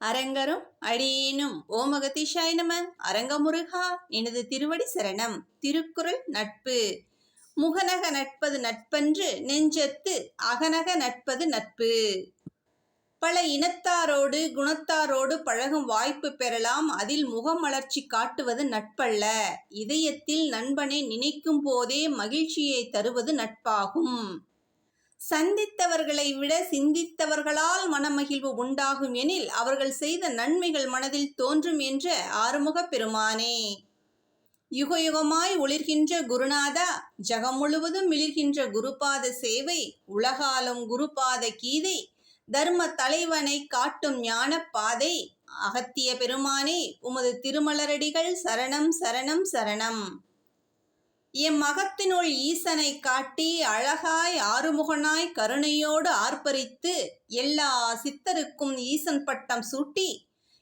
அரங்கரும் அடியேனும். ஓமகதிஷாய நம. அரங்கமுருகா எனது திருவடி சரணம். திருக்குறள் நட்பு. முகநக நட்பது நட்பன்று நெஞ்சத்து அகநக நட்பது நட்பு. பல இனத்தாரோடு குணத்தாரோடு பழகும் வாய்ப்பு பெறலாம். அதில் முகமலர்ச்சி காட்டுவது நட்பல்ல. இதயத்தில் நண்பனை நினைக்கும் போதே மகிழ்ச்சியை தருவது நட்பாகும். சந்தித்தவர்களை விட சிந்தித்தவர்களால் மனமகிழ்வு உண்டாகும் எனில் அவர்கள் செய்த நன்மைகள் மனதில் தோன்றும் என்ற ஆறுமுகப் பெருமானே. யுகயுகமாய் ஒளிர்கின்ற குருநாதா ஜகம் முழுவதும் மிளிர்கின்ற குருபாத சேவை உலகாலும் குருபாத கீதை தர்ம தலைவனை காட்டும் ஞான பாதை அகத்திய பெருமானே உமது திருமலரடிகள் சரணம் சரணம் சரணம். எம் மகத்தினுள் ஈசனை காட்டி அழகாய் ஆறுமுகனாய் கருணையோடு ஆர்ப்பரித்து எல்லா சித்தருக்கும் ஈசன் பட்டம் சூட்டி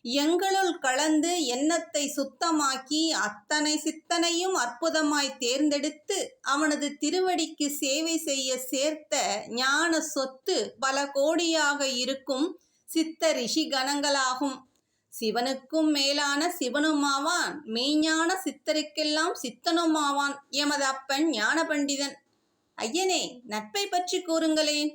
எங்களுள் கலந்து எண்ணத்தை சுத்தமாக்கி அத்தனை சித்தனையும் அற்புதமாய் தேர்ந்தெடுத்து அவனது திருவடிக்கு சேவை செய்ய சேர்த்த ஞான சொத்து பல கோடியாக இருக்கும் சித்த ரிஷி கணங்களாகும். சிவனுக்கும் மேலான சிவனுமாவான் மெய்ஞான சித்தருக்கெல்லாம் சித்தனுமாவான் எமது அப்பன் ஞான பண்டிதன் ஐயனே நட்பை பற்றி கூறுங்களேன்.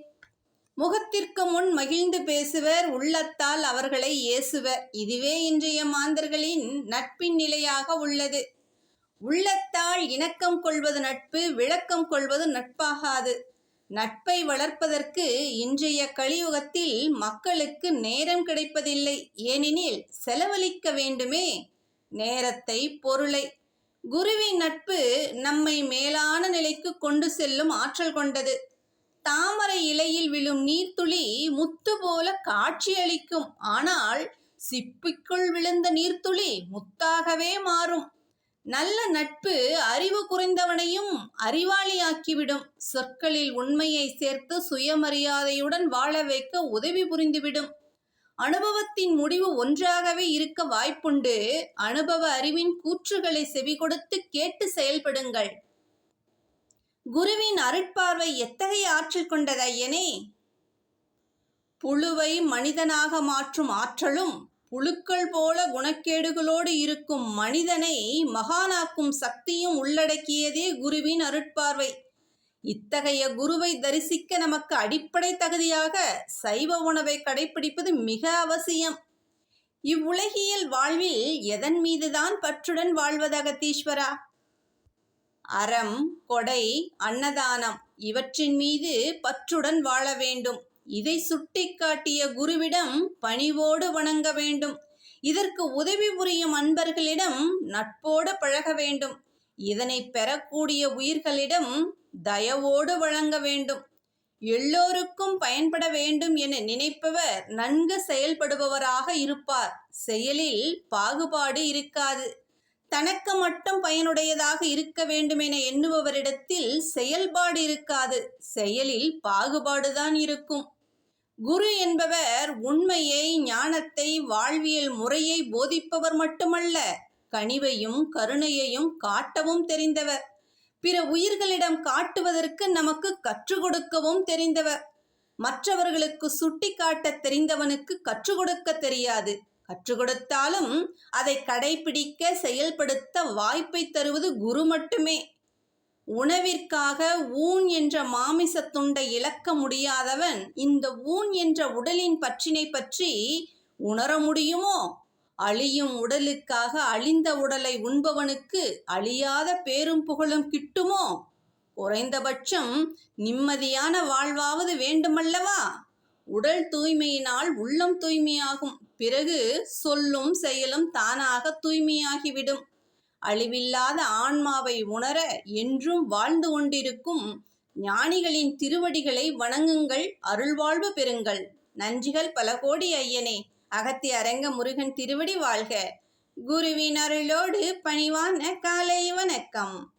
முகத்திற்கு முன் மகிழ்ந்து பேசுவர் உள்ளத்தால் அவர்களை ஏசுவர். இதுவே இன்றைய மாந்தர்களின் நட்பின் நிலையாக உள்ளது. உள்ளத்தால் இணக்கம் கொள்வது நட்பு விளக்கம் கொள்வது நட்பாகாது. நட்பை வளர்ப்பதற்கு இன்றைய கலியுகத்தில் மக்களுக்கு நேரம் கிடைப்பதில்லை. ஏனெனில் செலவழிக்க வேண்டுமே நேரத்தை பொருளை. குருவின் நட்பு நம்மை மேலான நிலைக்கு கொண்டு செல்லும் ஆற்றல் கொண்டது. தாமரை இலையில் விழும் நீர்த்துளி முத்து போல காட்சியளிக்கும் ஆனால் சிப்பிக்குள் விழுந்த நீர்த்துளி முத்தாகவே மாறும். நல்ல நட்பு அறிவு குறைந்தவனையும் அறிவாளியாக்கிவிடும். சொற்களில் உண்மையை சேர்த்து சுயமரியாதையுடன் வாழ வைக்க உதவி புரிந்துவிடும். அனுபவத்தின் முடிவு ஒன்றாகவே இருக்க வாய்ப்புண்டு. அனுபவ அறிவின் கூற்றுகளை செவி கொடுத்து கேட்டு செயல்படுங்கள். குருவின் அருட்பார்வை எத்தகைய ஆற்றல் கொண்டதையனே புழுவை மனிதனாக மாற்றும் ஆற்றலும் புழுக்கள் போல குணக்கேடுகளோடு இருக்கும் மனிதனை மகானாக்கும் சக்தியும் உள்ளடக்கியதே குருவின் அருட்பார்வை. இத்தகைய குருவை தரிசிக்க நமக்கு அடிப்படை தகுதியாக சைவ உணவை கடைபிடிப்பது மிக அவசியம். இவ்வுலகியல் வாழ்வில் எதன் மீதுதான் பற்றுடன் வாழ்வதகத்தீஸ்வரா அறம் கொடை அன்னதானம் இவற்றின் மீது பற்றுடன் வாழ வேண்டும். இதை சுட்டிக்காட்டிய குருவிடம் பணிவோடு வணங்க வேண்டும். இதற்கு உதவி புரியும் அன்பர்களிடம் நட்போடு பழக வேண்டும். இதனை பெறக்கூடிய உயிர்களிடம் தயவோடு வழங்க வேண்டும். எல்லோருக்கும் பயன்பட வேண்டும் என நினைப்பவர் நன்கு செயல்படுபவராக இருப்பார். செயலில் பாகுபாடு இருக்காது. தனக்கு மட்டும் பயனுடையதாக இருக்க வேண்டும் என எண்ணுபவரிடத்தில் செயல்பாடு இருக்காது. செயலில் பாகுபாடுதான் இருக்கும். குரு என்பவர் உண்மையை ஞானத்தை வாழ்வியல் முறையை போதிப்பவர் மட்டுமல்ல கனிவையும் கருணையையும் காட்டவும் தெரிந்தவர். பிற உயிர்களிடம் காட்டுவதற்கு நமக்கு கற்றுக் கொடுக்கவும் தெரிந்தவர். மற்றவர்களுக்கு சுட்டி காட்ட தெரிந்தவனுக்கு கற்றுக் கொடுக்க தெரியாது. கற்றுக் கொடுத்தாலும் அதை கடைபிடிக்க செயல்படுத்த வாய்ப்பை தருவது குரு மட்டுமே. உணவிற்காக ஊன் என்ற மாமிச துண்டை இழக்க முடியாதவன் இந்த ஊன் என்ற உடலின் பற்றினை பற்றி உணர முடியுமோ? அழியும் உடலுக்காக அழிந்த உடலை உண்பவனுக்கு அழியாத பேரும் புகழும் கிட்டுமோ? குறைந்தபட்சம் நிம்மதியான வாழ்வாவது வேண்டுமல்லவா? உடல் தூய்மையினால் உள்ளம் தூய்மையாகும் பிறகு சொல்லும் செயலும் தானாக தூய்மையாகிவிடும். அழிவில்லாத ஆன்மாவை உணர என்றும் வாழ்ந்து கொண்டிருக்கும் ஞானிகளின் திருவடிகளை வணங்குங்கள் அருள்வாழ்வு பெறுங்கள். நன்றிகள் பல கோடி ஐயனே. அகத்தி அரங்க முருகன் திருவடி வாழ்க. குருவின் அருளோடு பணிவான காலை வணக்கம்.